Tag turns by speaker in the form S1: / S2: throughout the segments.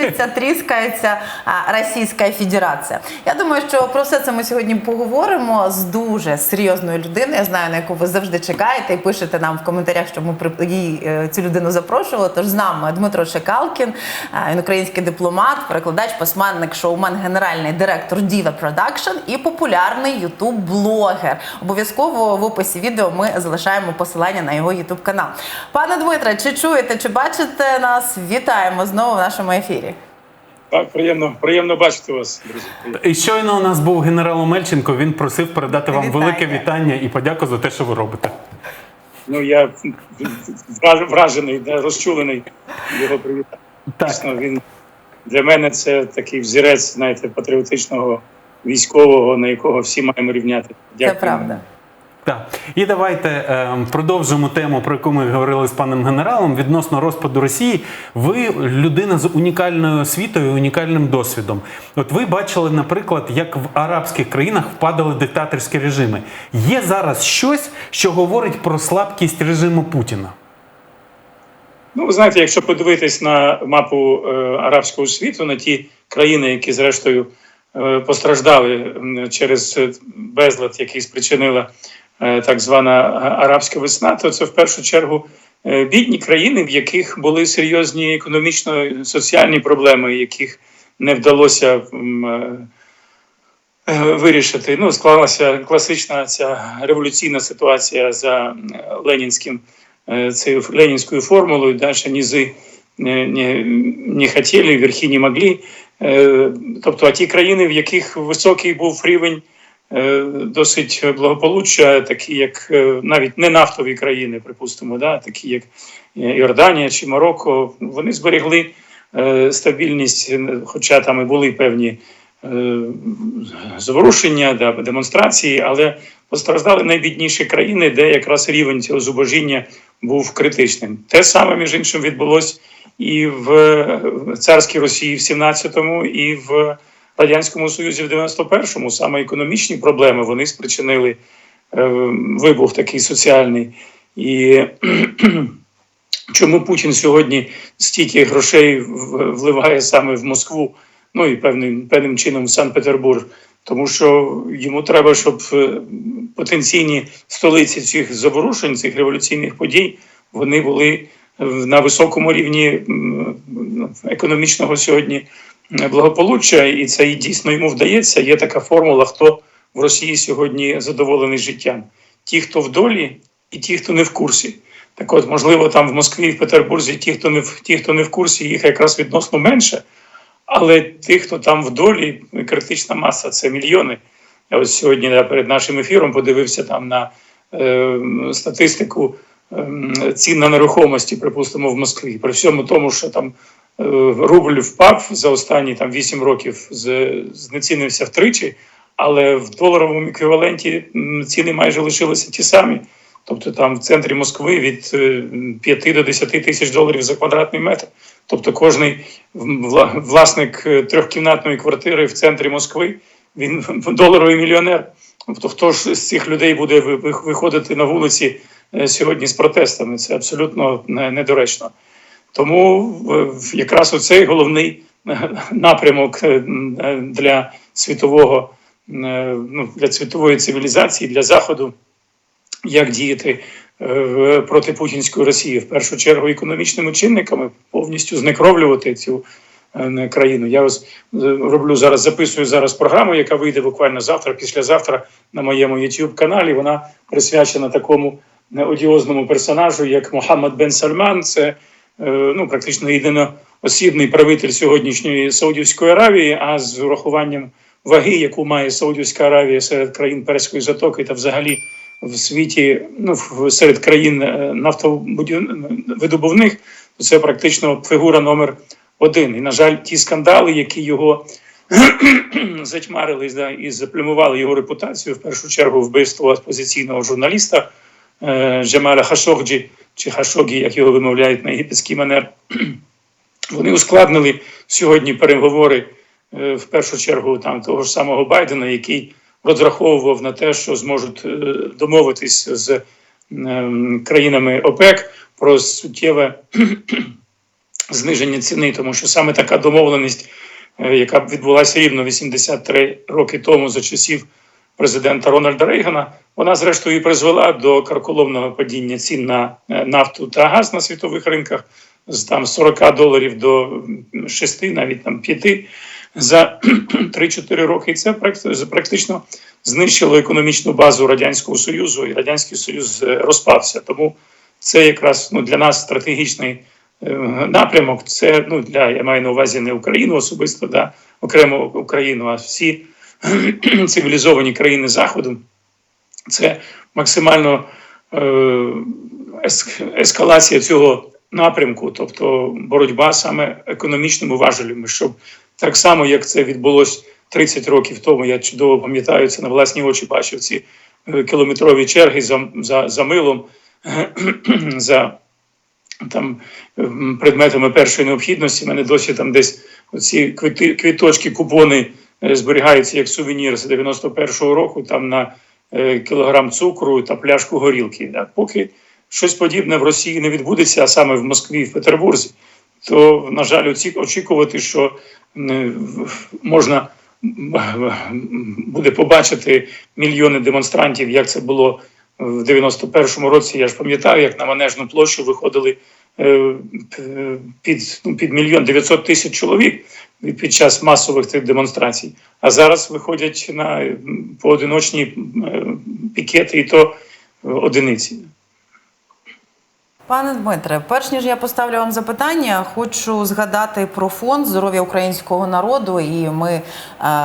S1: топчеться, тріскається Російська Федерація. Я думаю, що про все це ми сьогодні поговоримо з дуже серйозною людиною. Я знаю, на яку ви завжди чекаєте і пишете нам в коментарях, щоб ми її е, цю людину запрошували. Тож з нами Дмитро Шекалкін, він український дипломат, перекладач, письменник, шоумен, генеральний директор Diva Production і популярний ютуб-блогер. Обов'язково в описі відео ми залишаємо посилання на його ютуб канал. Пане Дмитре, чи чуєте, чи бачите нас? Вітаємо знову в нашому ефірі.
S2: Так, приємно, приємно бачити вас, друзі.
S3: І щойно у нас був генерал Омельченко. Він просив передати вам
S1: Вітання.
S3: велике вітання і подяку за те, що ви робите.
S2: Ну я вражений, розчулений його привітання. Дійсно, він для мене це такий взірець, знаєте, патріотичного військового, на якого всі маємо рівняти.
S1: Це правда.
S3: Так. І давайте е, продовжимо тему, про яку ми говорили з паном генералом відносно розпаду Росії. Ви людина з унікальною освітою, унікальним досвідом. От ви бачили, наприклад, як в арабських країнах впадали диктаторські режими. Є зараз щось, що говорить про слабкість режиму Путіна.
S2: Ну, ви знаєте, якщо подивитись на мапу е, арабського світу, на ті країни, які зрештою е, постраждали через е, безлад, який спричинила так звана арабська весна, то це в першу чергу е, бідні країни, в яких були серйозні економічно-соціальні проблеми, яких не вдалося е, е, вирішити. Ну, склалася класична ця революційна ситуація за е, ленінським е, цією ленінською формулою, дальше низи не, не, хотіли, верхи не могли. Е, Тобто, а ті країни, в яких високий був рівень е, досить благополуччя, такі як е, навіть не нафтові країни, припустимо, да, такі як е, Йорданія чи Марокко, вони зберегли е, стабільність, е, хоча там і були певні е, зворушення, да, демонстрації, але постраждали найбідніші країни, де якраз рівень цього зубожіння був критичним. Те саме, між іншим, відбулось і в царській Росії в 17-му, і в Радянському Союзі в 91-му. Саме економічні проблеми вони спричинили е, вибух такий соціальний. І чому Путін сьогодні стільки грошей вливає саме в Москву, ну і певним, певним чином в Санкт-Петербург? Тому що йому треба, щоб е, потенційні столиці цих заворушень, цих революційних подій, вони були на високому рівні ну, економічного сьогодні е, благополуччя, і це і дійсно йому вдається. Є така формула, хто в Росії сьогодні задоволений життям: ті, хто в долі, і ті, хто не в курсі. Так от, можливо, там в Москві, в Петербурзі, ті, хто не в ті, хто не в курсі, їх якраз відносно менше. Але тих, хто там в долі, критична маса це мільйони. Я ось сьогодні да, перед нашим ефіром подивився там на е, статистику е, цін на нерухомості, припустимо, в Москві. При всьому тому, що там рубль впав за останні там 8 років, знецінився втричі, але в доларовому еквіваленті ціни майже лишилися ті самі. Тобто там в центрі Москви від е, 5 до 10 тисяч доларів за квадратний метр. Тобто кожний власник е, трьохкімнатної квартири в центрі Москви, він доларовий мільйонер. Тобто хто ж з цих людей буде ви- ви- виходити на вулиці е, сьогодні з протестами? Це абсолютно не- недоречно. Тому е, якраз оцей головний е, напрямок е, для світового ну, для світової цивілізації, для заходу, як діяти проти путінської Росії, в першу чергу економічними чинниками, повністю знекровлювати цю країну. Я ось роблю зараз, записую зараз програму, яка вийде буквально завтра, післязавтра на моєму youtube каналі. Вона присвячена такому одіозному персонажу, як Мохаммед Бен Сальман. Це ну практично єдиноосібний правитель сьогоднішньої Саудівської Аравії, а з урахуванням ваги, яку має Саудівська Аравія серед країн Перської затоки та взагалі в світі, ну серед країн е, нафтобудівних, то це практично фігура номер один. І, на жаль, ті скандали, які його затьмарили да, і заплюмували його репутацію, в першу чергу вбивство опозиційного журналіста е, Джамаля Хашогджі, чи Хашогі, як його вимовляють на єгипетський манер, вони ускладнили сьогодні переговори е, в першу чергу там того ж самого Байдена, який розраховував на те, що зможуть е, домовитись з ем, країнами ОПЕК про суттєве зниження ціни, тому що саме така домовленість, е, яка відбулася рівно 83 роки тому за часів президента Рональда Рейгана, вона зрештою і призвела до карколомного падіння цін на е, нафту та газ на світових ринках з там 40 доларів до 6, навіть там 5 за 3-4 роки. І це практи- практично знищило економічну базу радянського союзу, і радянський союз е, розпався. Тому це якраз ну для нас стратегічний е, напрямок. Це ну для я маю на увазі не Україну особисто, да окремо Україну, а всі цивілізовані країни Заходу. Це максимально е, ескалація цього напрямку, тобто боротьба саме економічними важелями, щоб так само, як це відбулось 30 років тому, я чудово пам'ятаю це на власні очі, бачив ці е, кілометрові черги за, за, за милом, за там ем, предметами першої необхідності. У мене досі там десь оці квіточки, купони зберігаються як сувенір з 91-го року, там на е, кілограм цукру та пляшку горілки. Да. Поки щось подібне в Росії не відбудеться, а саме в Москві, в Петербурзі, то, на жаль, очікувати, що е, можна буде побачити мільйони демонстрантів, як це було в 91-му році. Я ж пам'ятаю, як на Манежну площу виходили е, під, ну, під мільйон 900 тисяч чоловік під час масових цих демонстрацій. А зараз виходять на поодиночні е, пікети, і то е, одиниці.
S1: Пане Дмитре, перш ніж я поставлю вам запитання, хочу згадати про фонд здоров'я українського народу. І ми е,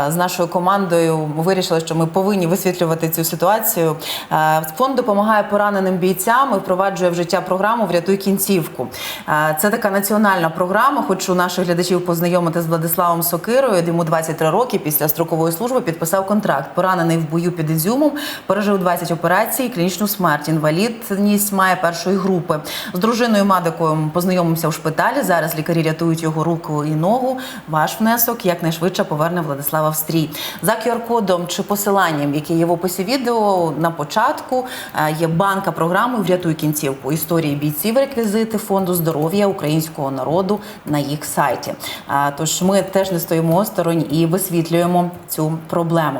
S1: з нашою командою вирішили, що ми повинні висвітлювати цю ситуацію. Е, фонд допомагає пораненим бійцям і впроваджує в життя програму Врятуй кінцівку. Е, це така національна програма. Хочу наших глядачів познайомити з Владиславом Сокирою. Йому 23 роки після строкової служби підписав контракт. Поранений в бою під Ізюмом, пережив 20 операцій, клінічну смерть. Інвалідність має першої групи. З дружиною Мадикою познайомився у шпиталі. Зараз лікарі рятують його руку і ногу. Ваш внесок якнайшвидше поверне Владислава в стрій. За QR-кодом чи посиланням, яке є в описі відео, на початку е, є банка програми Врятуй кінцівку. Історії бійців, реквізити фонду здоров'я українського народу на їх сайті. Е, Тож ми теж не стоїмо осторонь і висвітлюємо цю проблему.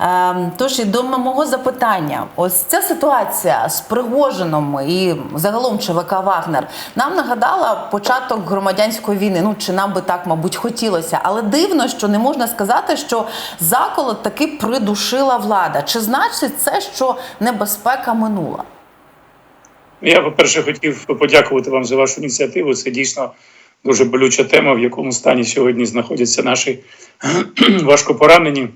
S1: Е, Тож і до мого запитання, ось ця ситуація з Пригожином і загалом ЧВК Вагнер нам нагадала початок громадянської війни. Ну чи нам би так, мабуть, хотілося, але дивно, що не можна сказати, що заколот таки придушила влада. Чи значить це, що небезпека минула?
S2: Я, по-перше, хотів подякувати вам за вашу ініціативу. Це дійсно дуже болюча тема, в якому стані сьогодні знаходяться наші важко поранені.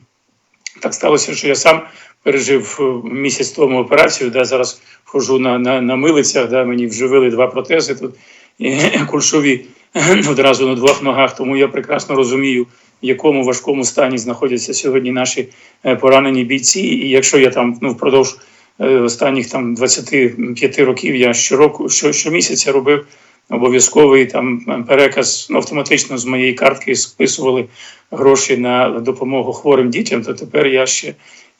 S2: Так сталося, що я сам пережив е, місяць тому операцію, де зараз хожу на, на, на милицях, де мені вживили два протези тут і кульшові одразу на двох ногах. Тому я прекрасно розумію, в якому важкому стані знаходяться сьогодні наші е, поранені бійці. І якщо я там ну, впродовж е, останніх там 25 років я щороку, що, щомісяця робив обов'язковий там переказ ну, автоматично з моєї картки списували гроші на допомогу хворим дітям, то тепер я ще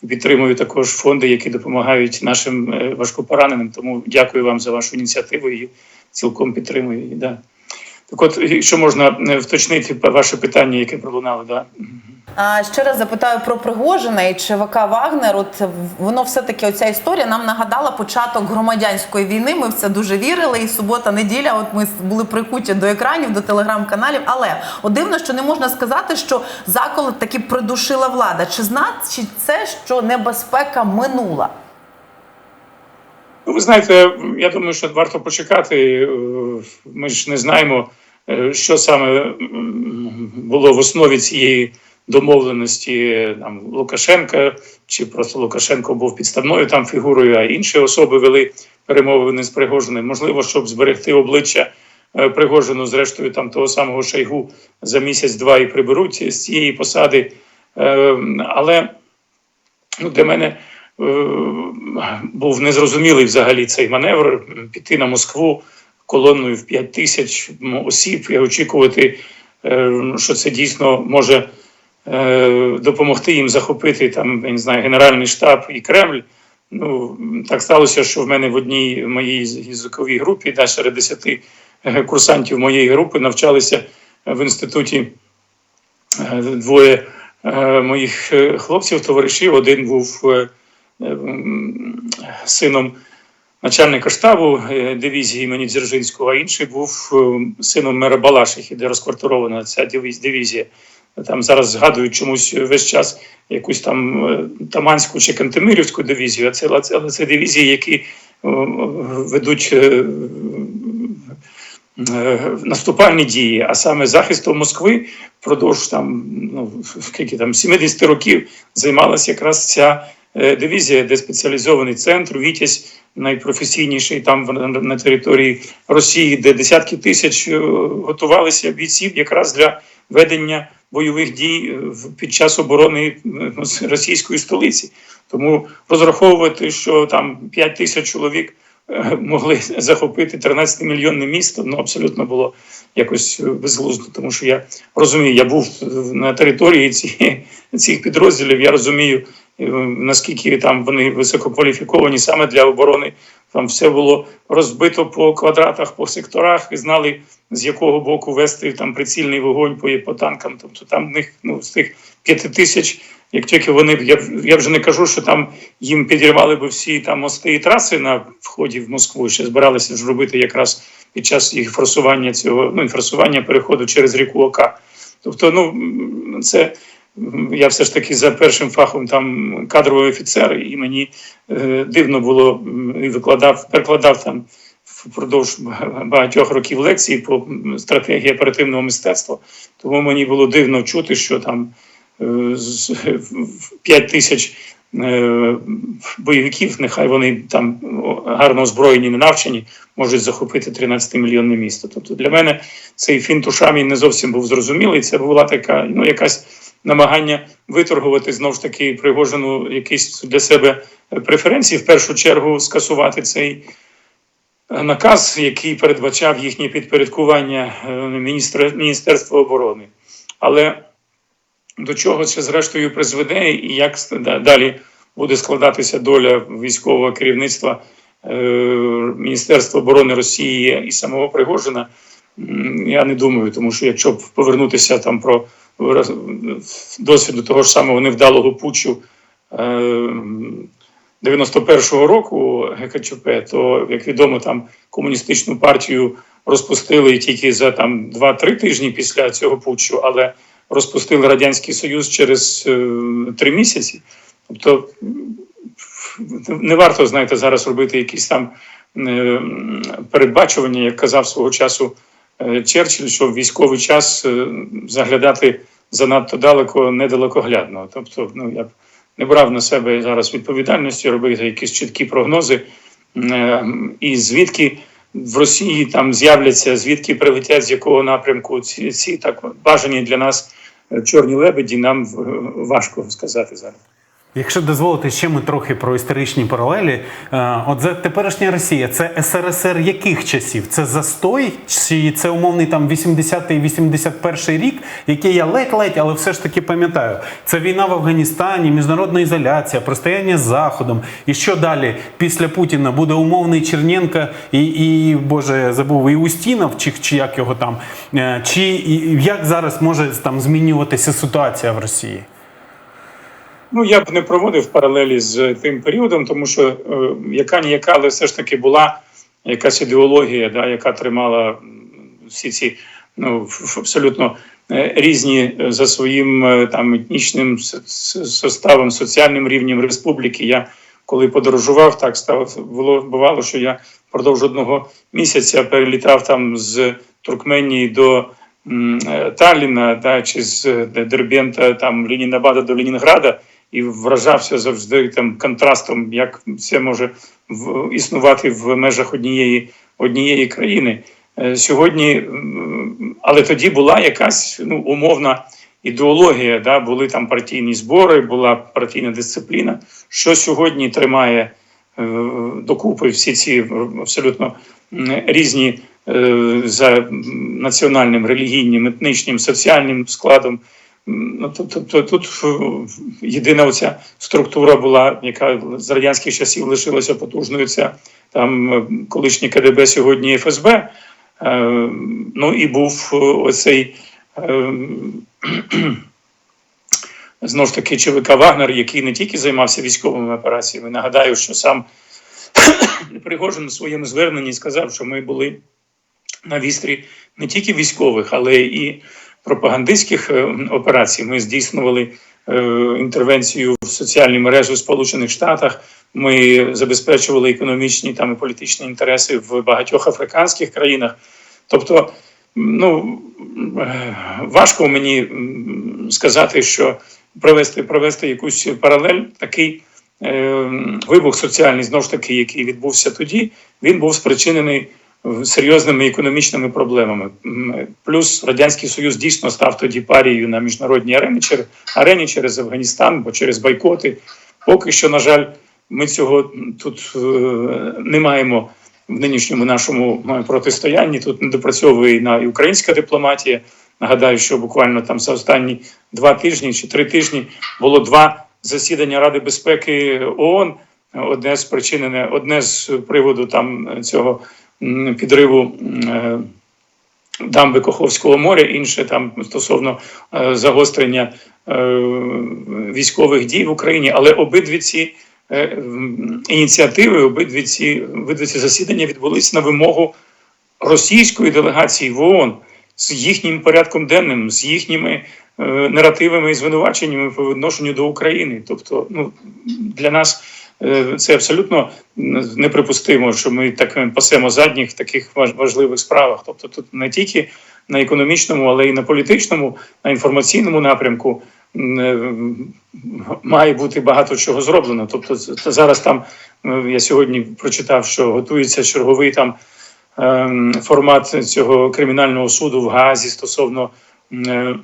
S2: підтримую також фонди, які допомагають нашим е, важкопораненим. Тому дякую вам за вашу ініціативу і цілком підтримую. Да. Так от, якщо можна е, вточнити ваше питання, яке пролунало, да.
S1: А ще раз запитаю про Пригожина і ЧВК Вагнер. От воно все-таки оця історія нам нагадала початок громадянської війни. Ми в це дуже вірили. І субота, неділя. От ми були прикуті до екранів, до телеграм-каналів. Але от дивно, що не можна сказати, що заколот таки придушила влада. Чи значить це, що небезпека минула?
S2: Ну, ви знаєте, я думаю, що варто почекати. Е, Ми ж не знаємо, е, що саме було в основі цієї домовленості там, Лукашенка, чи просто Лукашенко був підставною там фігурою, а інші особи вели перемовини з Пригожиним. Можливо, щоб зберегти обличчя е, Пригожину, зрештою, там того самого Шойгу за місяць-два і приберуть з цієї посади. Е, Але ну, для мене е, був незрозумілий взагалі цей маневр піти на Москву колоною в 5 тисяч осіб і очікувати, що це дійсно може допомогти їм захопити там, я не знаю, Генеральний штаб і Кремль. Ну так сталося, що в мене в одній моїй язиковій групі, да, серед 10 е, курсантів моєї групи навчалися в інституті е, двоє е, моїх е, хлопців, товаришів. Один був е, е, сином начальника штабу е, дивізії імені Дзержинського, а інший був е, сином мера Балашихи, де розквартирована ця дивізія. Там зараз згадують чомусь весь час якусь там е, Таманську чи Кантемирівську дивізію, а це, але це- дивізії, які е, ведуть е, наступальні дії, а саме захистом Москви впродовж там, ну, скільки там 70 років займалася якраз ця дивізія, де спеціалізований центр, Вітязь, найпрофесійніший там на, території Росії, де десятки тисяч готувалися бійців якраз для ведення бойових дій е, під час оборони е, ну, російської столиці. Тому розраховувати, що там 5 тисяч чоловік е, могли захопити 13-мільйонне місто, ну абсолютно було якось безглуздо, тому що я розумію, я був на території ці, цих підрозділів, я розумію, наскільки там вони висококваліфіковані саме для оборони. Там все було розбито по квадратах, по секторах, і знали, з якого боку вести там прицільний вогонь по, по танкам. Тобто там в них ну, з тих п'яти тисяч, як тільки вони, я, я вже не кажу, що там їм підірвали би всі там мости і траси на вході в Москву, ще збиралися ж робити якраз під час їх форсування цього, ну, форсування переходу через ріку Ока. Тобто, ну це я все ж таки за першим фахом там кадровий офіцер, і мені е, дивно було і викладав, перекладав там впродовж багатьох років лекцій по стратегії оперативного мистецтва. Тому мені було дивно чути, що там е, в 5 тисяч е, бойовиків, нехай вони там гарно озброєні, не навчені, можуть захопити 13-мільйонне місто. Тобто для мене цей фінт ушами не зовсім був зрозумілий. Це була така, ну якась намагання виторгувати знову ж таки Пригожину якісь для себе преференції. В першу чергу скасувати цей е, наказ, який передбачав їхнє підпорядкування е, Міністерства оборони. Але до чого це зрештою призведе, і як далі буде складатися доля військового керівництва е, Міністерства оборони Росії і самого Пригожина, я не думаю, тому що якщо повернутися там про досвіду того ж самого невдалого путчу е, 91-го року ГКЧП, то як відомо, там комуністичну партію розпустили тільки за там 2-3 тижні після цього путчу, але розпустили радянський союз через е, три місяці. Тобто не варто знаєте зараз робити якісь там е, передбачування, як казав свого часу е, Черчилль, що в військовий час е, заглядати занадто далеко недалекоглядно. Тобто, ну я б не брав на себе зараз відповідальності, робити якісь чіткі прогнози, е, і звідки в Росії там з'являться, звідки прилетять, з якого напрямку ці, ці так бажані для нас е, чорні лебеді, нам е, важко сказати зараз.
S3: Якщо дозволите, ще ми трохи про історичні паралелі. Е, От за теперішня Росія це СРСР яких часів? Це застой, чи це умовний там 80-й, 81-й рік, який я ледь-ледь, але все ж таки пам'ятаю. Це війна в Афганістані, міжнародна ізоляція, простояння з Заходом. І що далі після Путіна буде умовний Черненко і, і Боже, забув, і Устінов, чи, чи як його там, Е, чи як зараз може там змінюватися ситуація в Росії?
S2: Ну, я б не проводив паралелі з тим періодом, тому що е, яка ніяка, але все ж таки була якась ідеологія, да, яка тримала всі ці ну, абсолютно е, різні е, за своїм е, там етнічним составом, соціальним рівнем республіки. Я коли подорожував, так став було бувало, що я впродовж одного місяця перелітав там з Туркменії до Талліна, да, чи з Дербента, там Ленінабада до Ленінграда, і вражався завжди там контрастом, як це може в, існувати в межах однієї, однієї країни. Е, Сьогодні, але тоді була якась ну, умовна ідеологія, да, були там партійні збори, була партійна дисципліна. Що сьогодні тримає е, докупи всі ці абсолютно різні е, за національним, релігійним, етнічним, соціальним складом. Тобто тут єдина оця структура була, яка з радянських часів лишилася потужною. Це там е, колишнє КДБ, сьогодні ФСБ. Е, ну і був е, оцей знову ж таки ЧВК Вагнер, який не тільки займався військовими операціями. Нагадаю, що сам Пригожин у своєму зверненні сказав, що ми були на вістрі не тільки військових, але і пропагандистських е, операцій. Ми здійснювали е, інтервенцію в соціальні мережі в Сполучених Штатах. Ми забезпечували економічні там і політичні інтереси в багатьох африканських країнах. Тобто, ну е, важко мені сказати, що провести, провести якусь паралель такий. Вибух соціальний знову ж таки, який відбувся тоді, він був спричинений серйозними економічними проблемами. Плюс радянський союз дійсно став тоді парією на міжнародній арені через арені через Афганістан, бо через бойкоти. Поки що, на жаль, ми цього тут е, не маємо в нинішньому нашому е, протистоянні. Тут не допрацьовує на і українська дипломатія. Нагадаю, що буквально там за останні два тижні чи три тижні було два засідання Ради безпеки ООН. Одне спричинене, одне з приводу там цього м, підриву е, дамби Коховського моря, інше там стосовно е, загострення е, військових дій в Україні. Але обидві ці ініціативи, обидві ці, обидві ці засідання відбулись на вимогу російської делегації в ООН з їхнім порядком денним, з їхніми наративами і звинуваченнями по відношенню до України. Тобто, ну для нас це абсолютно неприпустимо, що ми так пасемо задніх в таких важ- важливих справах. Тобто, тут не тільки на економічному, але й на політичному, на інформаційному напрямку е, має бути багато чого зроблено. Тобто, зараз там е, я сьогодні прочитав, що готується черговий там ем, формат цього кримінального суду в Гаазі стосовно е,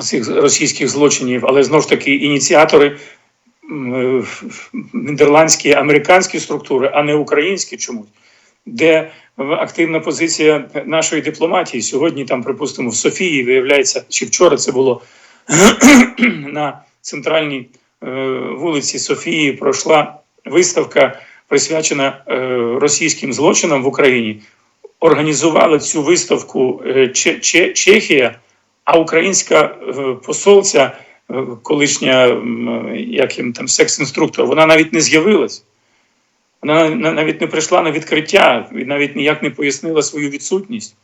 S2: цих російських злочинів, але знову ж таки ініціатори е, нідерландські, американські структури, а не українські чомусь. Де активна позиція нашої дипломатії сьогодні, там, припустимо, в Софії виявляється, чи вчора це було на центральній е, вулиці Софії пройшла виставка, присвячена е, російським злочинам в Україні. Організувала цю виставку е, Че- Че- Чехія, а українська е, посольця, е, колишня як їм там секс-інструктор, вона навіть не з'явилась. Вона навіть не прийшла на відкриття і навіть ніяк не пояснила свою відсутність.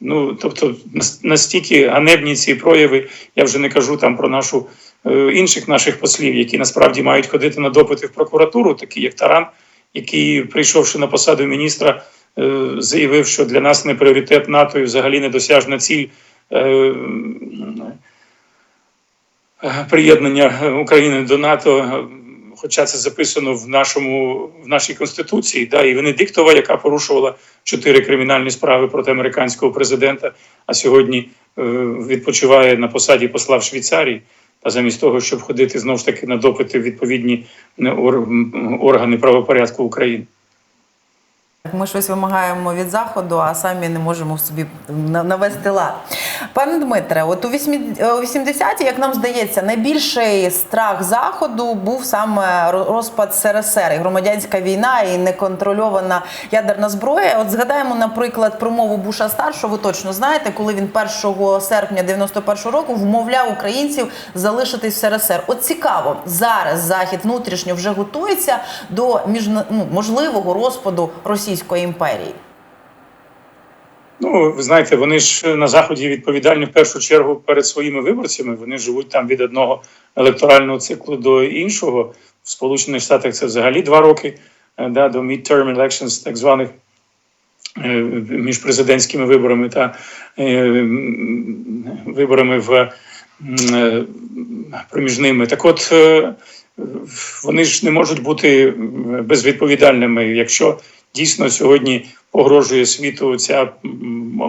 S2: Ну, тобто, настільки ганебні ці прояви, я вже не кажу там про нашу е, інших наших послів, які насправді мають ходити на допити в прокуратуру, такі як Таран, який, прийшовши на посаду міністра, е, заявив, що для нас не пріоритет НАТО і взагалі недосяжна ціль. Приєднання України до НАТО, хоча це записано в нашому в нашій конституції, да, і Венедиктова, яка порушувала чотири кримінальні справи проти американського президента, а сьогодні е, відпочиває на посаді посла в Швейцарії. А замість того, щоб ходити знову ж таки на допити відповідні е, органи правопорядку України.
S1: Ми щось вимагаємо від заходу, а самі не можемо в собі навести лад. Пане Дмитре, от у 80-ті, як нам здається, найбільший страх заходу був саме розпад СРСР, і громадянська війна і неконтрольована ядерна зброя. От згадаємо, наприклад, промову Буша старшого. Ви точно знаєте, коли він 1 серпня 91 року вмовляв українців залишитись в СРСР. От цікаво, зараз захід внутрішньо вже готується до міжна... ну, можливого розпаду Російської імперії.
S2: Ну, ви знаєте, вони ж на заході відповідальні в першу чергу перед своїми виборцями. Вони живуть там від одного електорального циклу до іншого. В Сполучених Штатах це взагалі два роки е, да, до midterm elections, так званих е, між президентськими виборами та е, виборами в проміжними. Так от вони ж не можуть бути безвідповідальними, якщо дійсно сьогодні погрожує світу ця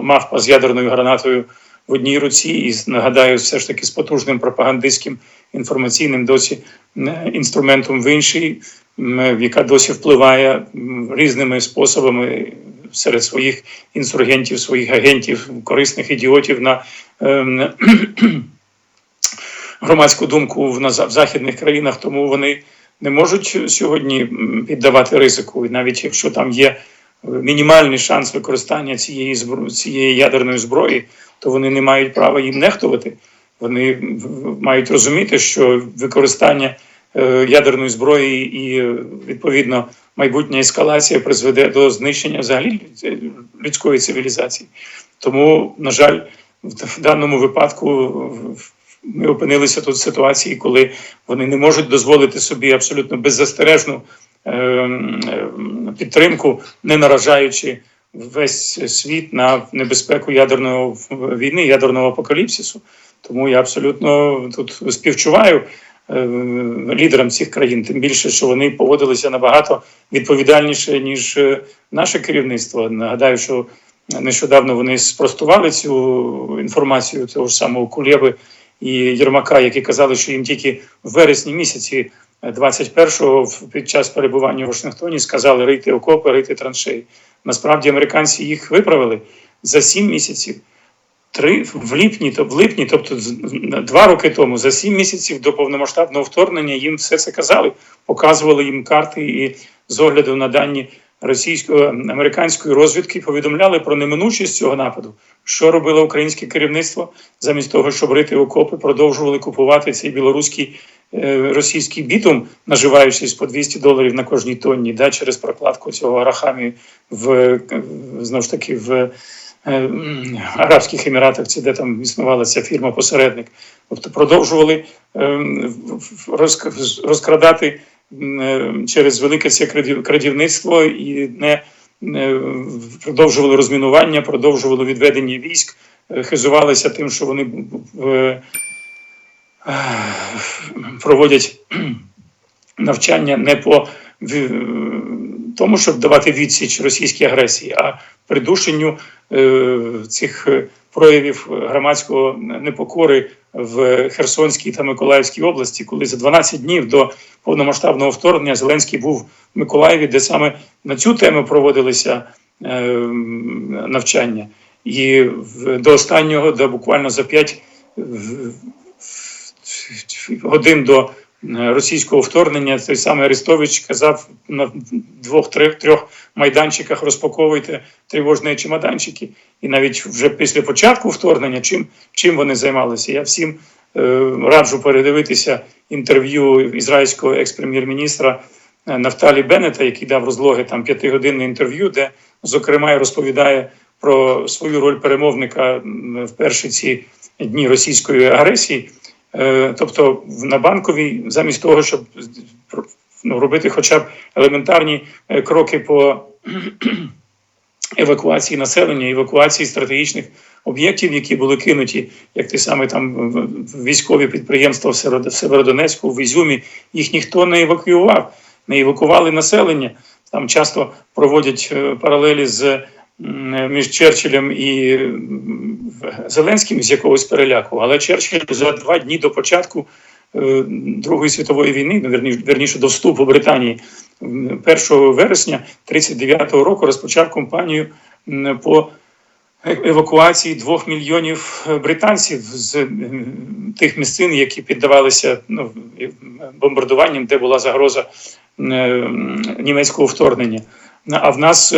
S2: мавпа з ядерною гранатою в одній руці, і нагадаю, все ж таки з потужним пропагандистським інформаційним досі інструментом в іншій, яка досі впливає різними способами серед своїх інсургентів, своїх агентів, корисних ідіотів на ем, громадську думку в, на, в західних країнах, тому вони не можуть сьогодні піддавати ризику. Навіть якщо там є мінімальний шанс використання цієї збро... цієї ядерної зброї, то вони не мають права їм нехтувати. Вони мають розуміти, що використання е, ядерної зброї і е, відповідно майбутня ескалація призведе до знищення взагалі людської цивілізації. Тому, на жаль, в даному випадку ми опинилися тут в ситуації, коли вони не можуть дозволити собі абсолютно беззастережну підтримку, не наражаючи весь світ на небезпеку ядерної війни, ядерного апокаліпсису. Тому я абсолютно тут співчуваю е, лідерам цих країн, тим більше, що вони поводилися набагато відповідальніше, ніж е, наше керівництво. Нагадаю, що нещодавно вони спростували цю інформацію того ж самого Кулєби і Єрмака, які казали, що їм тільки в вересні місяці 21-го в- під час перебування в Вашингтоні сказали рити окопи, рити траншеї. Насправді американці їх виправили за сім місяців. Три в липні, в липні, тобто два роки тому, за сім місяців до повномасштабного вторгнення їм все це казали, показували їм карти і з огляду на дані російської американської розвідки повідомляли про неминучість цього нападу. Що робило українське керівництво замість того, щоб рити окопи, продовжували купувати цей білоруський е, російський бітум, наживаючись по 200 доларів на кожній тонні, да, через прокладку цього арахамі в е, знову ж таки в е, Арабських Еміратах, чи де там існувала ця фірма-посередник. Тобто продовжували ем, розкрадати е, через велике це крадів- крадівництво і не е, продовжували розмінування, продовжували відведення військ, е, хизувалися тим, що вони е, е, проводять навчання не по тому, щоб давати відсіч російській агресії, а придушенню е, цих е, проявів громадського непокори в Херсонській та Миколаївській області, коли за 12 днів до повномасштабного вторгнення Зеленський був в Миколаєві, де саме на цю тему проводилися е, навчання. І до останнього, до буквально за 5 годин до е, російського вторгнення, той самий Арестович казав на двох-трьох майданчиках розпаковуйте тривожні чемоданчики. І навіть вже після початку вторгнення, чим, чим вони займалися, я всім е, раджу передивитися інтерв'ю ізраїльського екс-прем'єр-міністра е, Нафталі Беннета, який дав розлоги там п'ятигодинне інтерв'ю, де зокрема розповідає про свою роль перемовника в перші ці дні російської агресії. Е, Тобто на банковій, замість того, щоб ну, робити хоча б елементарні е, кроки по евакуації населення, евакуації стратегічних об'єктів, які були кинуті, як ті саме там військові підприємства в Северодонецьку, в Ізюмі, їх ніхто не евакуював, не евакували населення. Там часто проводять е, паралелі з між Черчиллем і Зеленським з якогось переляку, але Черчилль за два дні до початку е, Другої світової війни, ну, верні- верніше до вступу Британії, 1 вересня 39-го року розпочав кампанію по евакуації двох мільйонів е, британців з тих місцин, які піддавалися ну, бомбардуванням, де була загроза е, німецького вторгнення. А в нас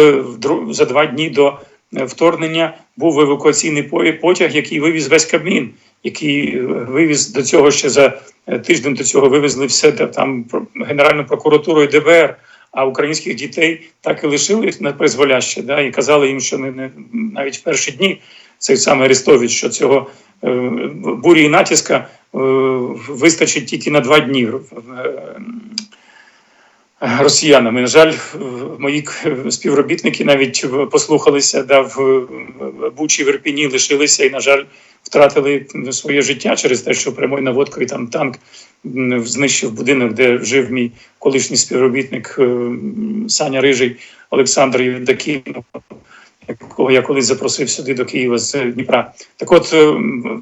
S2: за два дні до вторгнення був евакуаційний потяг, який вивіз весь Кабмін, який е, вивіз до цього ще за е, тиждень до цього вивезли все там Генеральну прокуратуру і ДБР. А українських дітей так і лишили на призволяще, да, і казали їм, що не, не навіть в перші дні цей самий Арестович, що цього е, бурі і натиска е, вистачить тільки на два дні. Е, росіянами. На жаль, мої співробітники навіть послухалися, да, в Бучі в Ірпіні лишилися і, на жаль, втратили своє життя через те, що прямою наводкою там танк знищив будинок, де жив мій колишній співробітник Саня Рижий Олександр Євдокімов якого я колись запросив сюди до Києва з Дніпра. Так от е,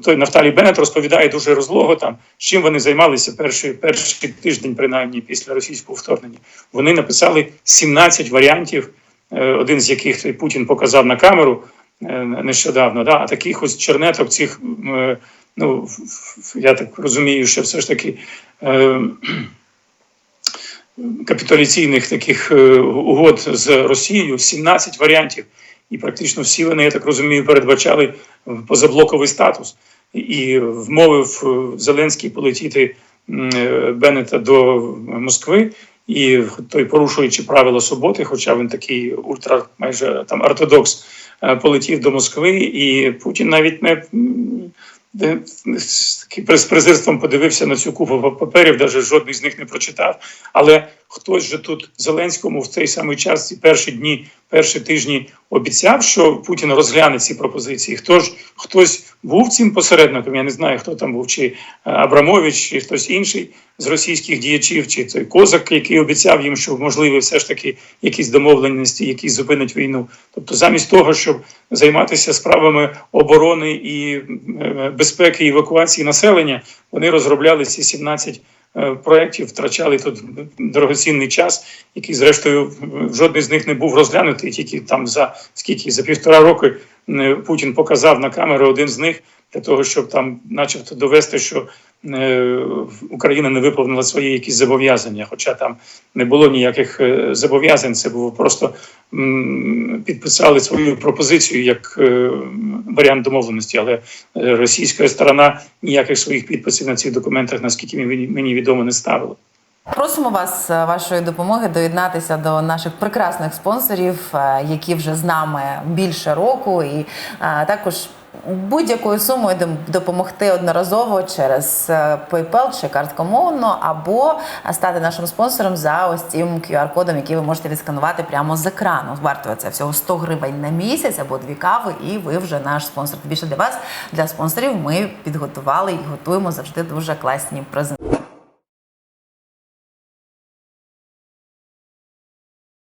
S2: той Нафталій Беннет розповідає дуже розлого там, з чим вони займалися перший, перший тиждень, принаймні після російського вторгнення. Вони написали 17 варіантів, е, один з яких Путін показав на камеру е, нещодавно. Да? А таких ось чернеток цих, е, ну я так розумію, що все ж таки. е, таких угод з Росією, 17 варіантів, і практично всі вони, я так розумію, передбачали позаблоковий статус. І вмовив е, Зеленський полетіти е, Беннета до Москви. І той, порушуючи правила суботи, хоча він такий ультра майже там ортодокс, е, полетів до Москви, і Путін навіть не з презирством подивився на цю купу паперів, навіть жодний з них не прочитав. Але хтось же тут Зеленському в цей самий час, ці перші дні, перші тижні обіцяв, що Путін розгляне ці пропозиції. Хто ж хтось був цим посередником? Я не знаю, хто там був, чи е, Абрамович, чи хтось інший з російських діячів, чи той козак, який обіцяв їм, що можливі все ж таки якісь домовленості, які зупинять війну. Тобто, замість того, щоб займатися справами оборони і е, безпеки евакуації населення, вони розробляли ці 17 е, проєктів, втрачали тут дорогоцінний час, який, зрештою, жодний з них не був розглянутий. Тільки там за скільки за півтора роки е, Путін показав на камеру один з них для того, щоб там, начебто, довести, що е, Україна не виповнила свої якісь зобов'язання, хоча там не було ніяких е, зобов'язань. Це було просто підписали свою пропозицію як е, варіант домовленості, але російська сторона ніяких своїх підписів на цих документах, наскільки мені відомо, не ставила.
S1: Просимо вас вашої допомоги доєднатися до наших прекрасних спонсорів, які вже з нами більше року, і також будь-якою сумою допомогти одноразово через е, PayPal чи карткомовно, або стати нашим спонсором за ось цим QR-кодом, який ви можете відсканувати прямо з екрану. Вартує це всього 100 гривень на місяць або дві кави, і ви вже наш спонсор. Більше для вас, для спонсорів, ми підготували і готуємо завжди дуже класні презентації.